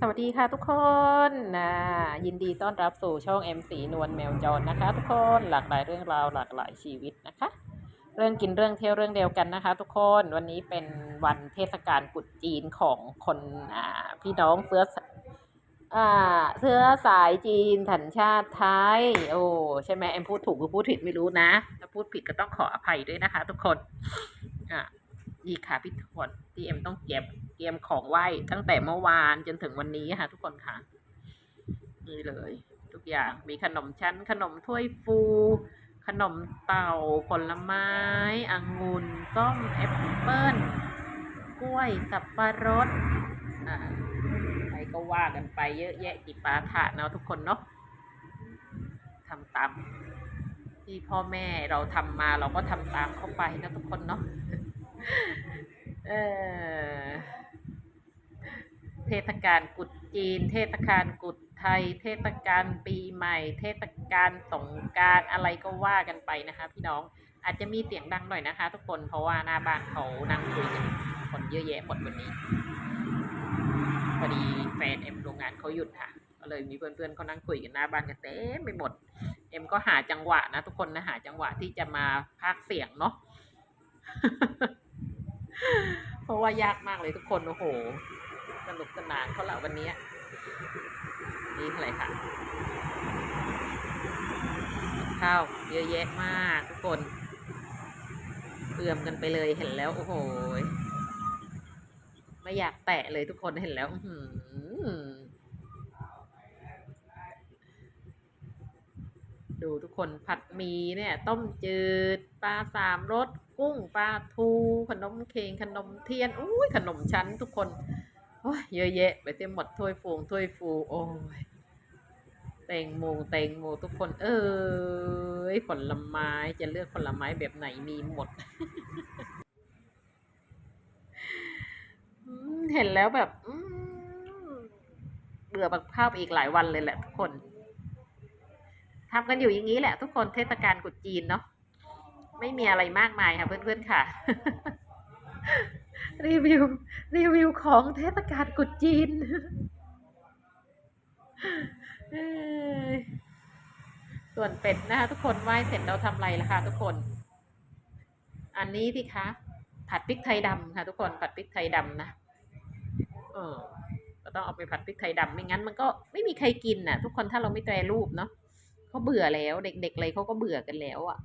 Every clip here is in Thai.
สวัสดีค่ะทุกคนนะยินดีต้อนรับสู่ช่อง M สีนวลแมวจรนะคะ ทุกคนหลากหลายเรื่องราวหลากหลายชีวิตนะคะ เรื่องกินเรื่องเที่ยวเรื่องเดียวกันนะคะ ทุกคนวันนี้เป็นวันเทศกาลกุดจีนของคนอ่าพี่น้องเสื้ออ่าเสื้อสายจีนถันชาติไทยโอ้ใช่ไหมเอ็มพูดถูกหรือพูดผิดไม่รู้นะถ้าพูดผิดก็ต้องขออภัยด้วยนะคะ ทุกคนอ่า นี่ค่ะพี่ทวดที่เอ็มต้องเก็บเตรียมของไหว้ตั้งแต่เมื่อวานจนถึงวันนี้ค่ะ ทุกคนค่ะนี่เลย ทุกอย่างมีขนมชั้น ขนมถ้วยฟู ขนมเต่าผลไม้องุ่นส้มแอปเปิ้ลกล้วยสับปะรดอ่าใครก็ว่ากันไปเยอะแยะจิปาถะเนาะทุกคนเนาะทำตามที่พ่อแม่เราทำมาเราก็ทำตามเข้าไปนะทุกคนเนาะ เออเทศกาลกุดจีน เทศกาลกุดไทย เทศกาลปีใหม่ เทศกาลสงการอะไรก็ว่ากันไปนะคะ พี่น้องอาจจะมีเสียงดังหน่อยนะคะ ทุกคนเพราะว่าหน้าบ้านเขานั่งคุยกันคนเยอะแยะหมดวันนี้พอดีแฟนเอ็มโรงงานเขาหยุดค่ะก็เลยมีเพื่อนๆเขานั่งคุยกันหน้าบ้านกันเต็มไปหมด เอ็มก็หาจังหวะนะทุกคนนะหาจังหวะที่จะมาพากเสียงเนาะ เพราะว่ายากมากเลยทุกคนโอ้โห สนุกสนานเขาละวันนี้นี่อะไรค่ะ ข้าวเยอะแยะมากทุกคนเอื่อมกันไปเลยเห็นแล้ว โอ้โหไม่อยากแตะเลยทุกคนเห็นแล้วอืดูทุกคนผัดหมีเนี่ย ต้มจืดปลาสามรส กุ้งปลาทูขนมเค้งขนมเทียนอุ้ยขนมชั้นทุกคนโอ้ยเยอะแยะไปเต็มหมดถ้วยฟูงถ้วยฟูโอ้ยเตงโมเตงโมทุกคน เอ้ยผลไม้จะเลือกผลไม้แบบไหนมีหมดเห็นแล้วแบบเบื่อบักข้าวไปอีกหลายวันเลยแหละทุกคนทำกันอยู่อย่างนี้แหละทุกคนเทศกาลกุดจีนเนาะ ไม่มีอะไรมากมายค่ะเพื่อนๆค่ะ รีวิว รีวิวของเทศกาลกุดจีนส่วนเป็ดนะคะทุกคนไหว้เสร็จเราทำอะไรล่ะคะทุกคน อันนี้พี่คะผัดพริกไทยดำค่ะ ทุกคนผัดพริกไทยดำนะเออก็ต้องเอาไปผัดพริกไทยดำไม่งั้น มันก็ไม่มีใครกินน่ะ ทุกคนถ้าเราไม่แปรรูปเนาะเขาเบื่อแล้ว เด็กๆเลยเขาก็เบื่อกันแล้วอะ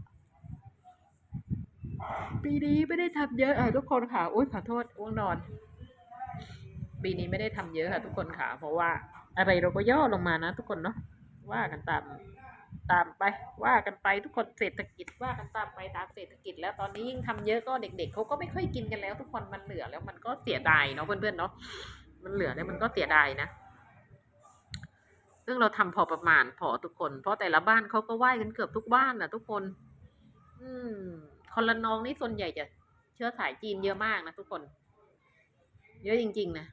ปีนี้ไม่ได้ทำเยอะอะทุกคนค่ะอุ้ยขอโทษอ้วงนอน ปีนี้ไม่ได้ทำเยอะค่ะ ทุกคนค่ะ เพราะว่าอะไรเราก็ย่อลงมานะ ทุกคนเนาะว่ากันตามตามไปว่ากันไปทุกคนเศรษฐกิจว่ากันตามไปตามเศรษฐกิจ แล้วตอนนี้ยิ่งทำเยอะก็เด็กๆเขาก็ไม่ค่อยกินกันแล้ว ทุกคนมันเหลือแล้วมันก็เสียดายเนาะเพื่อนๆเนาะมันเหลือแล้วมันก็เสียดายนะซึ่งเราทำพอประมาณพอทุกคน เพราะแต่ละบ้านเขาก็ไหว้กันเกือบทุกบ้านนะทุกคน อืม คนละน้องนี่ส่วนใหญ่จะเชื้อสายจีนเยอะมากนะทุกคน เยอะจริง ๆ นะ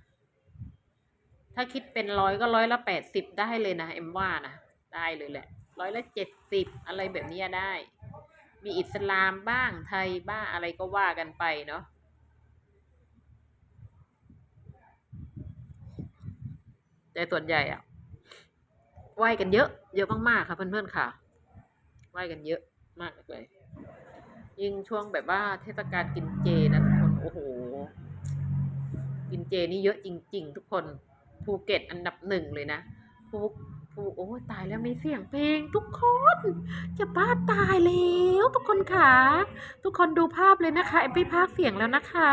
ถ้าคิดเป็นร้อยก็ร้อยละแปดสิบได้เลยนะเอ็มว่านะ ได้เลยแหละร้อยละเจ็ดสิบอะไรแบบนี้ได้ มีอิสลามบ้างไทยบ้างอะไรก็ว่ากันไปเนาะแต่ส่วนใหญ่อะไหวกันเยอะ เยอะมากๆค่ะเพื่อนๆค่ะไหวกันเยอะมากเลย ยิ่งช่วงแบบว่าเทศกาลกินเจนะทุกคน โอ้โห กินเจนี่เยอะจริง ๆ ทุกคน ภูเก็ตอันดับหนึ่งเลยนะ ภูภูโอ้ตายแล้วไม่เสียงเพลงทุกคน จะบ้าตายแล้ว ทุกคนค่ะ ทุกคนดูภาพเลยนะคะไอ็มพี่ภากเสียงแล้วนะคะ